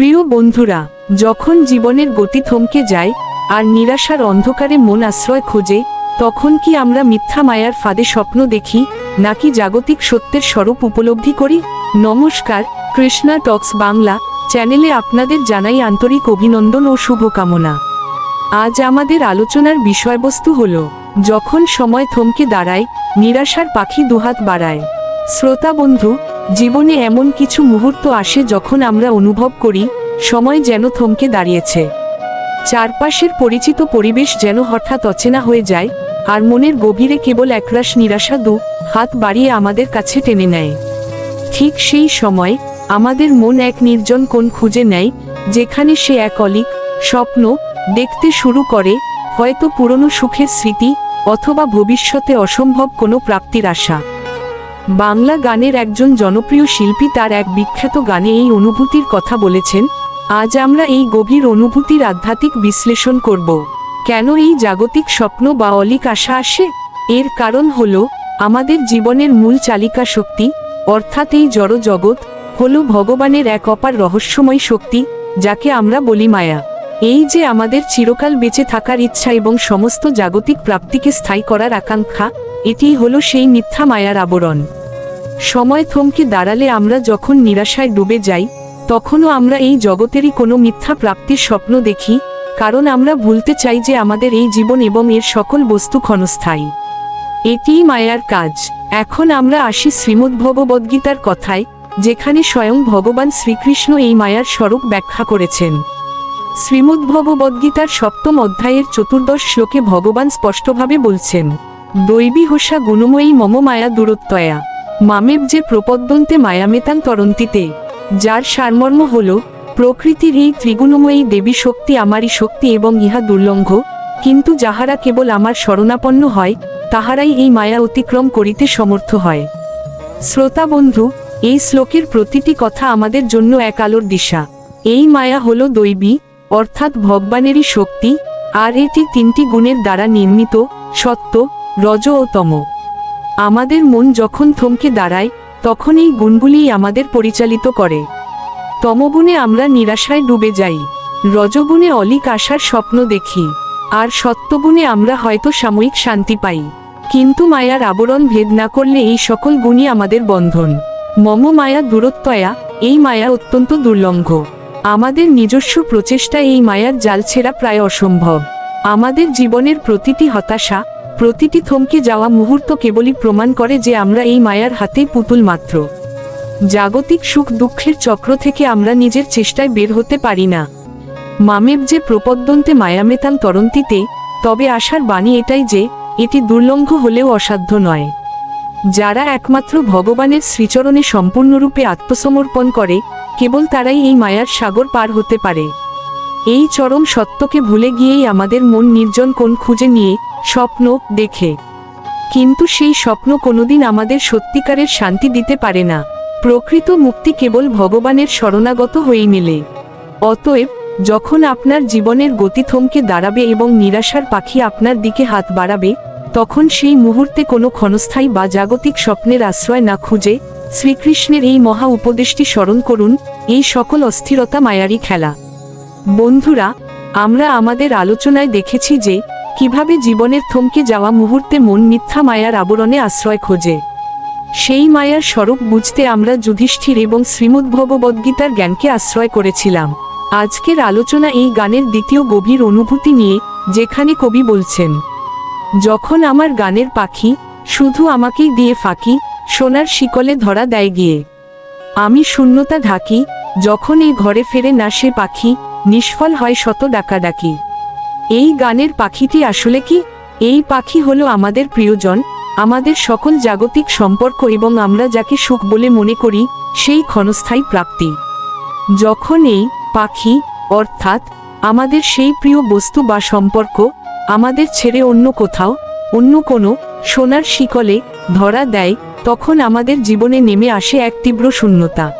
প্রিয় বন্ধুরা, যখন জীবনের গতি থমকে যায় আর নিরাশার অন্ধকারে মন আশ্রয় খোঁজে, তখন কি আমরা মিথ্যা মায়ার ফাঁদে স্বপ্ন দেখি, নাকি জাগতিক সত্যের স্বরূপ উপলব্ধি করি? নমস্কার, কৃষ্ণা টক্স বাংলা চ্যানেলে আপনাদের জানাই আন্তরিক অভিনন্দন ও শুভকামনা। আজ আমাদের আলোচনার বিষয়বস্তু হল, যখন সময় থমকে দাঁড়ায়, নিরাশার পাখি দুহাত বাড়ায়। শ্রোতা বন্ধু জীবনে এমন কিছু মুহূর্ত আসে যখন আমরা অনুভব করি, সময় যেন থমকে দাঁড়িয়েছে। চারপাশের পরিচিত পরিবেশ যেন হঠাৎ অচেনা হয়ে যায়, আর মনের গভীরে কেবল একরাশ নিরাশা দু হাত বাড়িয়ে আমাদের কাছে টেনে নেয়। ঠিক সেই সময়, আমাদের মন এক নির্জন কোণ খুঁজে নেয়, যেখানে সে এক অলিক, স্বপ্ন, দেখতে শুরু করে, হয়তো পুরনো সুখের স্মৃতি, অথবা ভবিষ্যতে অসম্ভব কোনো প্রাপ্তির আশা। বাংলা গানের একজন জনপ্রিয় শিল্পী তার এক বিখ্যাত গানে এই অনুভূতির কথা বলেছেন, আজ আমরা এই গভীর অনুভূতির আধ্যাত্মিক বিশ্লেষণ করব। কেন এই জাগতিক স্বপ্ন বা অলিক আশা আসে? এর কারণ হল, আমাদের জীবনের মূল চালিকা শক্তি, অর্থাৎ এই জড় জগৎ হল ভগবানের এক অপার রহস্যময় শক্তি, যাকে আমরা বলি মায়া। এই যে আমাদের চিরকাল বেঁচে থাকার ইচ্ছা এবং সমস্ত জাগতিক প্রাপ্তিকে স্থায়ী করার আকাঙ্ক্ষা এটিই হলো সেই মিথ্যা মায়ার আবরণ। সময় থমকে দাঁড়ালে আমরা যখন নিরাশায় ডুবে যাই, তখনও আমরা এই জগতেরই কোনো মিথ্যা প্রাপ্তির স্বপ্ন দেখি, কারণ আমরা ভুলতে চাই যে আমাদের এই জীবন এবং এর সকল বস্তু ক্ষণস্থায়ী। এটিই মায়ার কাজ। এখন আমরা আসি শ্রীমদ্ভগবদ্গীতার কথায়, যেখানে স্বয়ং ভগবান শ্রীকৃষ্ণ এই মায়ার স্বরূপ ব্যাখ্যা করেছেন। শ্রীমদ্ভগবদ্গীতার সপ্তম অধ্যায়ের চতুর্দশ শ্লোকে ভগবান স্পষ্টভাবে বলছেন, দৈবী হোসা গুণময়ী মম মায়া দূরত্বয়া মামেব যে প্রপদ্যন্তে মায়ামেতাং তরন্তিতে, যার সারমর্ম হল, প্রকৃতির এই ত্রিগুণময়ী দেবী শক্তি আমারই শক্তি এবং ইহা দুর্লঙ্ঘ, কিন্তু যাহারা কেবল আমার শরণাপন্ন হয়, তাহারাই এই মায়া অতিক্রম করিতে সমর্থ হয়। শ্রোতা বন্ধু, এই শ্লোকের প্রতিটি কথা আমাদের জন্য এক আলোর দিশা। এই মায়া হল দৈবী, অর্থাৎ ভগবানেরই শক্তি, আর এটি তিনটি গুণের দ্বারা নির্মিত, সত্য, রজ ও তম। আমাদের মন যখন থমকে দাঁড়ায়, তখন এই গুণগুলিই আমাদের পরিচালিত করে। তমগুণে আমরা নিরাশায় ডুবে যাই, রজগুণে অলিক আশার স্বপ্ন দেখি, আর সত্যগুণে আমরা হয়তো সাময়িক শান্তি পাই। কিন্তু মায়ার আবরণ ভেদ না করলে এই সকল গুণই আমাদের বন্ধন। মম মায়া দূরত্বয়া, এই মায়া অত্যন্ত দুর্লঙ্ঘ আমাদের নিজস্ব প্রচেষ্টা এই মায়ার জাল ছেঁড়া প্রায় অসম্ভব। আমাদের জীবনের প্রতিটি হতাশা প্রতিটি থমকে যাওয়া মুহূর্ত কেবলই প্রমাণ করে যে আমরা এই মায়ার হাতেই পুতুল মাত্র। জাগতিক সুখ দুঃখের চক্র থেকে আমরা নিজের চেষ্টায় বের হতে পারি না। মামেব যে প্রপদ্যন্তে মায়ামেতাল তরন্তিতে, তবে আশার বাণী এটাই যে, এটি দুর্লঙ্ঘ হলেও অসাধ্য নয়। যারা একমাত্র ভগবানের শ্রীচরণে সম্পূর্ণরূপে আত্মসমর্পণ করে, কেবল তারাই এই মায়ার সাগর পার হতে পারে। এই চরম সত্যকে ভুলে গিয়েই আমাদের মন নির্জন কোণ খুঁজে নিয়ে স্বপ্ন দেখে। কিন্তু সেই স্বপ্ন কোনোদিন আমাদের সত্যিকারের শান্তি দিতে পারে না। প্রকৃত মুক্তি কেবল ভগবানের শরণাগত হয়েই মেলে। অতএব, যখন আপনার জীবনের গতি থমকে দাঁড়াবে এবং নিরাশার পাখি আপনার দিকে হাত বাড়াবে, তখন সেই মুহূর্তে কোনো ক্ষণস্থায়ী বা জাগতিক স্বপ্নের আশ্রয় না খুঁজে শ্রীকৃষ্ণের এই মহা উপদেশটি স্মরণ করুন, এই সকল অস্থিরতা মায়ারি খেলা। বন্ধুরা, আমরা আমাদের আলোচনায় দেখেছি যে কীভাবে জীবনের থমকে যাওয়া মুহূর্তে মন মিথ্যা মায়ার আবরণে আশ্রয় খোঁজে? সেই মায়ার স্বরূপ বুঝতে আমরা যুধিষ্ঠির এবং শ্রীমদ্ভগবদ্গীতার জ্ঞানকে আশ্রয় করেছিলাম। আজকের আলোচনা এই গানের দ্বিতীয় গভীর অনুভূতি নিয়ে, যেখানে কবি বলছেন, যখন আমার গানের পাখি শুধু আমাকেই দিয়ে ফাঁকি, সোনার শিকলে ধরা দেয় গিয়ে। আমি শূন্যতা ঢাকি, যখন এই ঘরে ফেরে না সে পাখি, নিষ্ফল হয় শত ডাকাডাকি। এই গানের পাখিটি আসলে কি? এই পাখি হলো আমাদের প্রিয়জন, আমাদের সকল জাগতিক সম্পর্ক এবং আমরা যাকে সুখ বলে মনে করি, সেই ক্ষণস্থায়ী প্রাপ্তি। যখন এই পাখি, অর্থাৎ আমাদের সেই প্রিয় বস্তু বা সম্পর্ক, আমাদের ছেড়ে অন্য কোথাও, অন্য কোনো সোনার শিকলে ধরা দেয়, তখন আমাদের জীবনে নেমে আসে এক তীব্র শূন্যতা।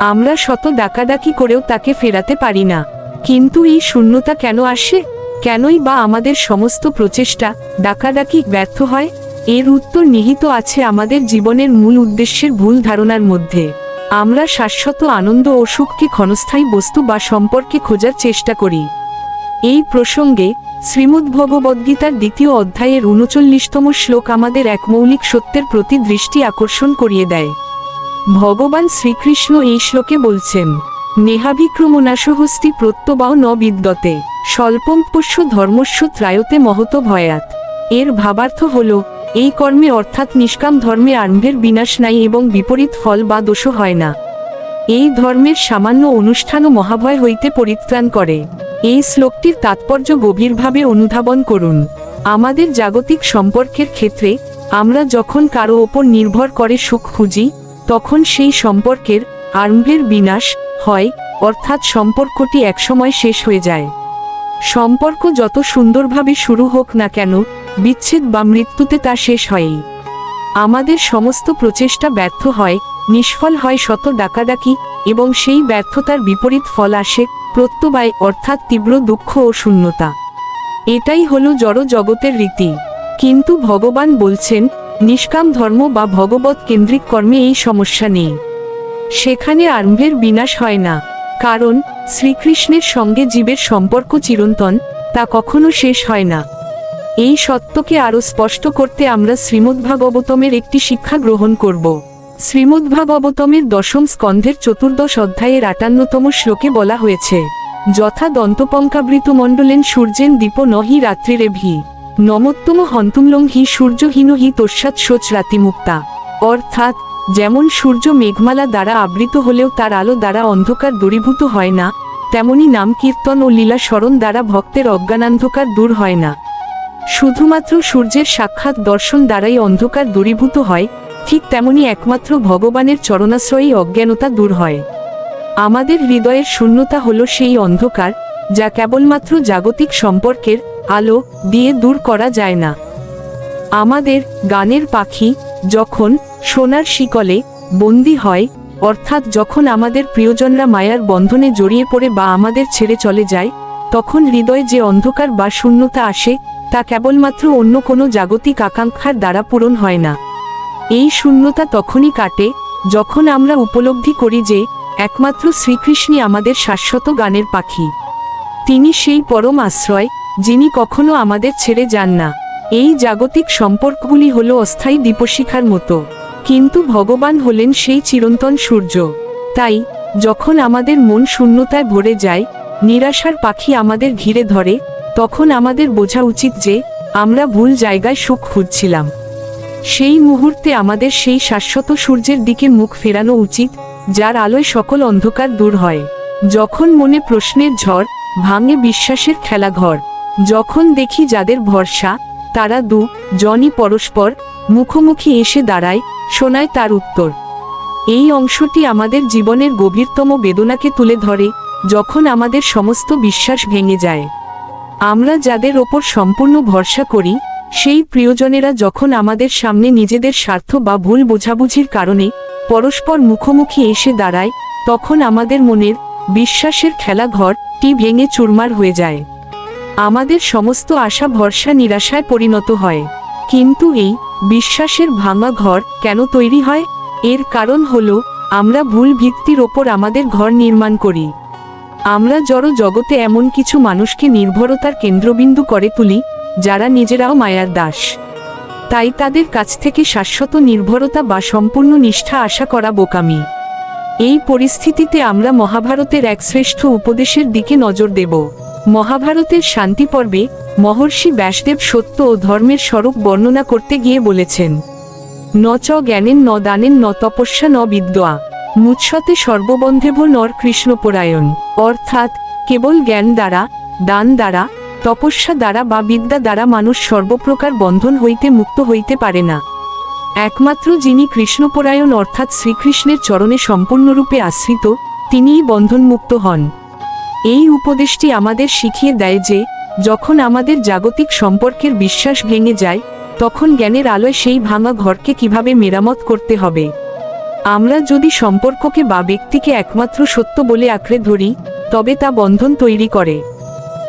আমরা শত ডাকাডাকি করেও তাকে ফেরাতে পারি না। কিন্তু এই শূন্যতা কেন আসে? কেনই বা আমাদের সমস্ত প্রচেষ্টা ডাকাডাকি ব্যর্থ হয়? এর উত্তর নিহিত আছে আমাদের জীবনের মূল উদ্দেশ্যের ভুল ধারণার মধ্যে। আমরা শাশ্বত আনন্দ ও সুখকে ক্ষণস্থায়ী বস্তু বা সম্পর্কে খোঁজার চেষ্টা করি। এই প্রসঙ্গে শ্রীমদ্ ভগবদ্গীতার দ্বিতীয় অধ্যায়ের উনচল্লিশতম শ্লোক আমাদের এক মৌলিক সত্যের প্রতি দৃষ্টি আকর্ষণ করিয়ে দেয়। ভগবান শ্রীকৃষ্ণ এই শ্লোকে বলছেন নেহাভিক্রমনাশহস্তি প্রত্যবাও ন বিদ্যতে। স্বল্পম পোষ্য ধর্মস্য ত্রায়তে মহত ভয়াত। এর ভাবার্থ হল, এই কর্মে অর্থাৎ নিষ্কাম ধর্মে আরম্ভের বিনাশ নাই এবং বিপরীত ফল বা দোষও হয় না। এই ধর্মের সামান্য অনুষ্ঠানও মহাভয় হইতে পরিত্রাণ করে। এই শ্লোকটির তাৎপর্য গভীরভাবে অনুধাবন করুন। আমাদের জাগতিক সম্পর্কের ক্ষেত্রে, আমরা যখন কারও ওপর নির্ভর করে সুখ খুঁজি, তখন সেই সম্পর্কের আরম্ভের বিনাশ হয়, অর্থাৎ সম্পর্কটি একসময় শেষ হয়ে যায়। সম্পর্ক যত সুন্দরভাবে শুরু হোক না কেন, বিচ্ছেদ বা মৃত্যুতে তা শেষ হয়ই। আমাদের সমস্ত প্রচেষ্টা ব্যর্থ হয়, নিষ্ফল হয় শত ডাকাডাকি, এবং সেই ব্যর্থতার বিপরীত ফল আসে, প্রত্যবায়, অর্থাৎ তীব্র দুঃখ ও শূন্যতা। এটাই হলো জড় জগতের রীতি। কিন্তু ভগবান বলছেন, নিষ্কাম ধর্ম বা ভগবত কেন্দ্রিক কর্মে এই সমস্যা নেই। সেখানে আরম্ভের বিনাশ হয় না, কারণ শ্রীকৃষ্ণের সঙ্গে জীবের সম্পর্ক চিরন্তন, তা কখনো শেষ হয় না। এই সত্যকে আরও স্পষ্ট করতে আমরা শ্রীমদ্ভাগবতমের একটি শিক্ষা গ্রহণ করব। শ্রীমদ্ভাগবতমের দশম স্কন্ধের চতুর্দশ অধ্যায়ের আটান্নতম শ্লোকে বলা হয়েছে, যথা দন্তপঙ্কাবৃত মণ্ডলেন সূর্যেন দীপ নহি রাত্রিরে ভি, নমোত্তম হন্তুমলং হি সূর্যহীন হি তস্যাৎ শোচ রাতিমুক্তা। অর্থাৎ যেমন সূর্য মেঘমালা দ্বারা আবৃত হলেও তার আলো দ্বারা অন্ধকার দূরীভূত হয় না, তেমনি নাম কীর্তন ও লীলা স্মরণ দ্বারা ভক্তের অজ্ঞানান্ধকার দূর হয় না। শুধুমাত্র সূর্যের সাক্ষাৎ দর্শন দ্বারাই অন্ধকার দূরীভূত হয়, ঠিক তেমনি একমাত্র ভগবানের চরণাশ্রয়ী অজ্ঞানতা দূর হয়। আমাদের হৃদয়ের শূন্যতা হল সেই অন্ধকার, যা কেবলমাত্র জাগতিক সম্পর্কের আলো দিয়ে দূর করা যায় না। আমাদের গানের পাখি যখন সোনার শিকলে বন্দি হয়, অর্থাৎ যখন আমাদের প্রিয়জনরা মায়ার বন্ধনে জড়িয়ে পড়ে বা আমাদের ছেড়ে চলে যায়, তখন হৃদয়ে যে অন্ধকার বা শূন্যতা আসে, তা কেবলমাত্র অন্য কোনো জাগতিক আকাঙ্ক্ষার দ্বারা পূরণ হয় না। এই শূন্যতা তখনই কাটে, যখন আমরা উপলব্ধি করি যে, একমাত্র শ্রীকৃষ্ণই আমাদের শাশ্বত গানের পাখি। তিনি সেই পরম আশ্রয়, যিনি কখনো আমাদের ছেড়ে যান না। এই জাগতিক সম্পর্কগুলি হল অস্থায়ী দীপশিখার মতো। কিন্তু ভগবান হলেন সেই চিরন্তন সূর্য। তাই, যখন আমাদের মন শূন্যতায় ভরে যায়, নিরাশার পাখি আমাদের ঘিরে ধরে, তখন আমাদের বোঝা উচিত যে, আমরা ভুল জায়গায় সুখ খুঁজছিলাম। সেই মুহূর্তে আমাদের সেই শাশ্বত সূর্যের দিকে মুখ ফেরানো উচিত, যার আলোয় সকল অন্ধকার দূর হয়। যখন মনে প্রশ্নের ঝড়, ভাঙে বিশ্বাসের খেলাঘর, যখন দেখি যাদের ভরসা, তারা দু, জনই পরস্পর, মুখোমুখি এসে দাঁড়ায় শোনায় তার উত্তর। এই অংশটি আমাদের জীবনের গভীরতম বেদনাকে তুলে ধরে, যখন আমাদের সমস্ত বিশ্বাস ভেঙে যায়। আমরা যাদের ওপর সম্পূর্ণ ভরসা করি, সেই প্রিয়জনেরা যখন আমাদের সামনে নিজেদের স্বার্থ বা ভুল বোঝাবুঝির কারণে পরস্পর মুখোমুখি এসে দাঁড়ায়, তখন আমাদের মনের, বিশ্বাসের খেলাঘরটি ভেঙে চুরমার হয়ে যায়। আমাদের সমস্ত আশা ভরসা নিরাশায় পরিণত হয়। কিন্তু এই বিশ্বাসের ভাঙা ঘর কেন তৈরি হয়? এর কারণ হল, আমরা ভুল ভিত্তির ওপর আমাদের ঘর নির্মাণ করি। আমরা জড় জগতে এমন কিছু মানুষকে নির্ভরতার কেন্দ্রবিন্দু করে তুলি, যারা নিজেরাও মায়ার দাস। তাই তাদের কাছ থেকে শাশ্বত নির্ভরতা বা সম্পূর্ণ নিষ্ঠা আশা করা বোকামি। এই পরিস্থিতিতে আমরা মহাভারতের এক শ্রেষ্ঠ উপদেশের দিকে নজর দেব। মহাভারতের শান্তি পর্বে মহর্ষি ব্যাসদেব সত্য ও ধর্মের স্বরূপ বর্ণনা করতে গিয়ে বলেছেন, ন চ জ্ঞানেন, ন দানেন, ন তপস্যা, ন বিদ্যা। মুৎসতে সর্ববন্ধেভ নর কৃষ্ণপরায়ণ। অর্থাৎ, কেবল জ্ঞান দ্বারা, দান দ্বারা, তপস্যা দ্বারা বা বিদ্যা দ্বারা মানুষ সর্বপ্রকার বন্ধন হইতে মুক্ত হইতে পারে না। একমাত্র যিনি কৃষ্ণপরায়ণ অর্থাৎ শ্রীকৃষ্ণের চরণে সম্পূর্ণরূপে আশ্রিত, তিনিই বন্ধনমুক্ত হন। এই উপদেশটি আমাদের শিখিয়ে দেয় যে যখন আমাদের জাগতিক সম্পর্কের বিশ্বাস ভেঙে যায়, তখন জ্ঞানের আলোয় সেই ভাঙা ঘরকে কীভাবে মেরামত করতে হবে? আমরা যদি সম্পর্ককে বা ব্যক্তিকে একমাত্র সত্য বলে আঁকড়ে ধরি, তবে তা বন্ধন তৈরি করে।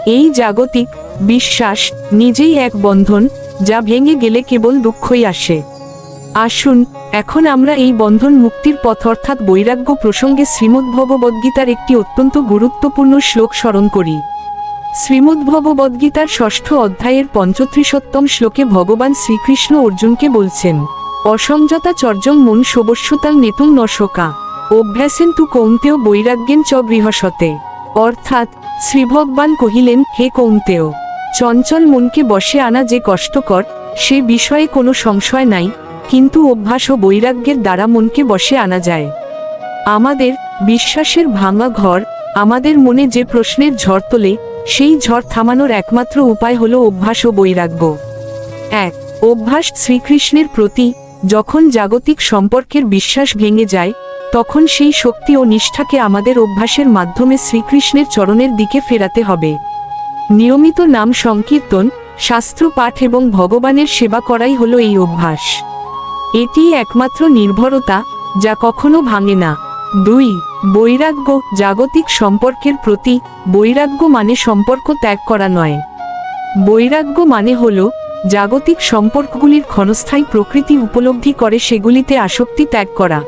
এই জাগতিক বিশ্বাস নিজেই এক বন্ধন, যা ভেঙে গেলে কেবল দুঃখই আসে। আসুন, এখন আমরা এই বন্ধন মুক্তির পথ অর্থাৎ বৈরাগ্য প্রসঙ্গে শ্রীমদ্ভগবদ্গীতার একটি অত্যন্ত গুরুত্বপূর্ণ শ্লোক স্মরণ করি। শ্রীমদ্ভগবদ্গীতার ষষ্ঠ অধ্যায়ের পঞ্চত্রিশোত্তম শ্লোকে ভগবান শ্রীকৃষ্ণ অর্জুনকে বলছেন অসংযতা চর্যং মন সবস্যতাল নেতুং নশকা, অভ্যাসেন তু কৌন্তেয় বৈরাগ্যেন চ গৃহসতে অর্থাৎ, শ্রীভগবান কহিলেন, হে কৌন্তেয়, চঞ্চল মনকে বসে আনা যে কষ্টকর, সে বিষয়ে কোনো সংশয় নাই, কিন্তু অভ্যাস ও বৈরাগ্যের দ্বারা মনকে বসে আনা যায়। আমাদের বিশ্বাসের ভাঙা ঘর, আমাদের মনে যে প্রশ্নের ঝড় তোলে সেই ঝড় থামানোর একমাত্র উপায় হলো অভ্যাস ও বৈরাগ্য। এক, অভ্যাস শ্রীকৃষ্ণের প্রতি যখন জাগতিক সম্পর্কের বিশ্বাস ভেঙে যায়, তখন সেই শক্তি ও নিষ্ঠাকে আমাদের অভ্যাসের মাধ্যমে শ্রীকৃষ্ণের চরণের দিকে ফেরাতে হবে। নিয়মিত নাম সংকীর্তন, শাস্ত্র পাঠ এবং ভগবানের সেবা করাই হলো এই অভ্যাস। এটি একমাত্র নির্ভরতা, যা কখনো ভাঙে না। দুই, বৈরাগ্য, জাগতিক সম্পর্কের প্রতি, বৈরাগ্য মানে সম্পর্ক ত্যাগ করা নয়। বৈরাগ্য মানে হল, জাগতিক সম্পর্কগুলির ক্ষণস্থায়ী প্রকৃতি উপলব্ধি করে সেগুলিতে আসক্তি ত্যাগ করা।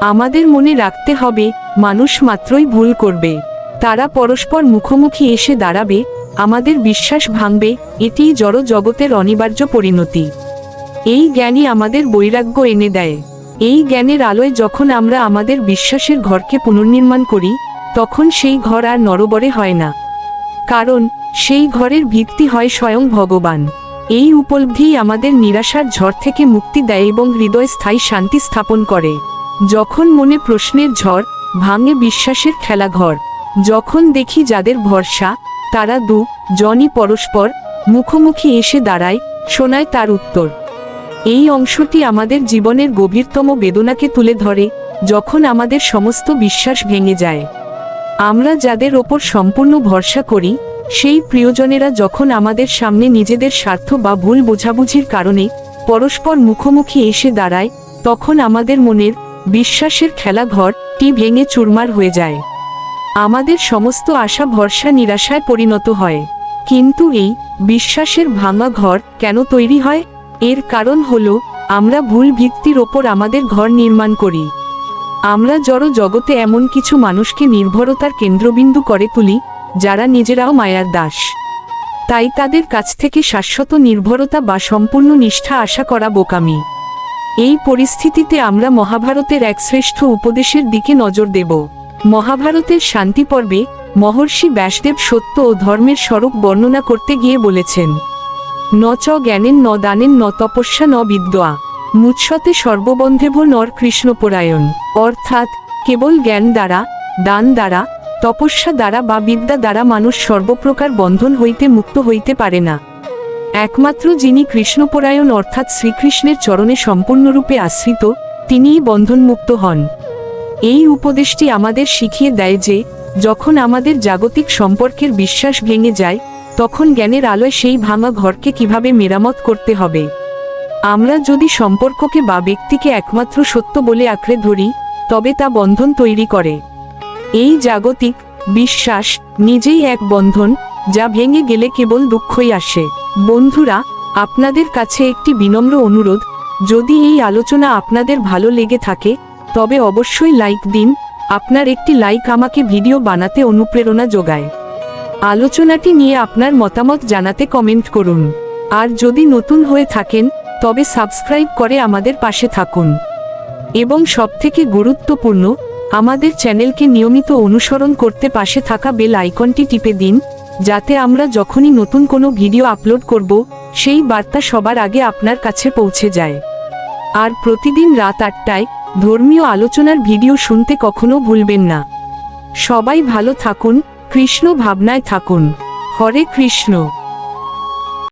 আমাদের মনে রাখতে হবে, মানুষ মাত্রই ভুল করবে। তারা পরস্পর মুখোমুখি এসে দাঁড়াবে, আমাদের বিশ্বাস ভাঙবে, এটিই জড় জগতের অনিবার্য পরিণতি। এই জ্ঞানই আমাদের বৈরাগ্য এনে দেয়। এই জ্ঞানের আলোয় যখন আমরা আমাদের বিশ্বাসের ঘরকে পুনর্নির্মাণ করি, তখন সেই ঘর আর নরবরে হয় না। কারণ, সেই ঘরের ভিত্তি হয় স্বয়ং ভগবান। এই উপলব্ধিই আমাদের নিরাশার ঝড় থেকে মুক্তি দেয় এবং হৃদয় স্থায়ী শান্তি স্থাপন করে। যখন মনে প্রশ্নের ঝড়, ভাঙে বিশ্বাসের খেলাঘর যখন দেখি যাদের ভরসা, তারা দু, জনই পরস্পর, মুখোমুখি এসে দাঁড়ায়, শোনায় তার উত্তর। এই অংশটি আমাদের জীবনের গভীরতম বেদনাকে তুলে ধরে, যখন আমাদের সমস্ত বিশ্বাস ভেঙে যায়। আমরা যাদের ওপর সম্পূর্ণ ভরসা করি, সেই প্রিয়জনেরা যখন আমাদের সামনে নিজেদের স্বার্থ বা ভুল বোঝাবুঝির কারণে পরস্পর মুখোমুখি এসে দাঁড়ায়, তখন আমাদের মনের বিশ্বাসের খেলাঘরটি ভেঙে চুরমার হয়ে যায়। আমাদের সমস্ত আশা ভরসা নিরাশায় পরিণত হয়। কিন্তু এই বিশ্বাসের ভাঙা ঘর কেন তৈরি হয়? এর কারণ হল, আমরা ভুল ভিত্তির ওপর আমাদের ঘর নির্মাণ করি। আমরা জড় জগতে এমন কিছু মানুষকে নির্ভরতার কেন্দ্রবিন্দু করে তুলি, যারা নিজেরাও মায়ার দাস। তাই তাদের কাছ থেকে শাশ্বত নির্ভরতা বা সম্পূর্ণ নিষ্ঠা আশা করা বোকামি। এই পরিস্থিতিতে আমরা মহাভারতের এক শ্রেষ্ঠ উপদেশের দিকে নজর দেব। মহাভারতের শান্তি পর্বে মহর্ষি ব্যাসদেব সত্য ও ধর্মের স্বরূপ বর্ণনা করতে গিয়ে বলেছেন ন চ জ্ঞানেন ন দানেন ন তপস্যা ন বিদ্যা মুৎসতে সর্ববন্ধেভ নর কৃষ্ণপরায়ণ। অর্থাৎ, কেবল জ্ঞান দ্বারা, দান দ্বারা, তপস্যা দ্বারা বা বিদ্যা দ্বারা মানুষ সর্বপ্রকার বন্ধন হইতে মুক্ত হইতে পারে না। একমাত্র যিনি কৃষ্ণপরায়ণ অর্থাৎ শ্রীকৃষ্ণের চরণে সম্পূর্ণরূপে আশ্রিত, তিনিই বন্ধনমুক্ত হন। এই উপদেশটি আমাদের শিখিয়ে দেয় যে, যখন আমাদের জাগতিক সম্পর্কের বিশ্বাস ভেঙে যায় তখন জ্ঞানের আলোয় সেই ভাঙা ঘরকে কীভাবে মেরামত করতে হবে? আমরা যদি সম্পর্ককে বা ব্যক্তিকে একমাত্র সত্য বলে আঁকড়ে ধরি, তবে তা বন্ধন তৈরি করে। এই জাগতিক বিশ্বাস নিজেই এক বন্ধন, যা ভেঙে গেলে কেবল দুঃখই আসে। বন্ধুরা, আপনাদের কাছে একটি বিনম্র অনুরোধ, যদি এই আলোচনা আপনাদের ভালো লেগে থাকে, তবে অবশ্যই লাইক দিন, আপনার একটি লাইক আমাকে ভিডিও বানাতে অনুপ্রেরণা যোগায়। আলোচনাটি নিয়ে আপনার মতামত জানাতে কমেন্ট করুন। আর যদি নতুন হয়ে থাকেন, তবে সাবস্ক্রাইব করে আমাদের পাশে থাকুন। এবং সবথেকে গুরুত্বপূর্ণ, আমাদের চ্যানেলকে নিয়মিত অনুসরণ করতে পাশে থাকা বেল আইকনটি টিপে দিন, যাতে আমরা যখনই নতুন কোনো ভিডিও আপলোড করব, সেই বার্তা সবার আগে আপনার কাছে পৌঁছে যায়। আর প্রতিদিন রাত আটটায় ধর্মীয় আলোচনার ভিডিও শুনতে কখনো ভুলবেন না। সবাই ভালো থাকুন কৃষ্ণ ভাবনায় থাকুন। হরে কৃষ্ণ।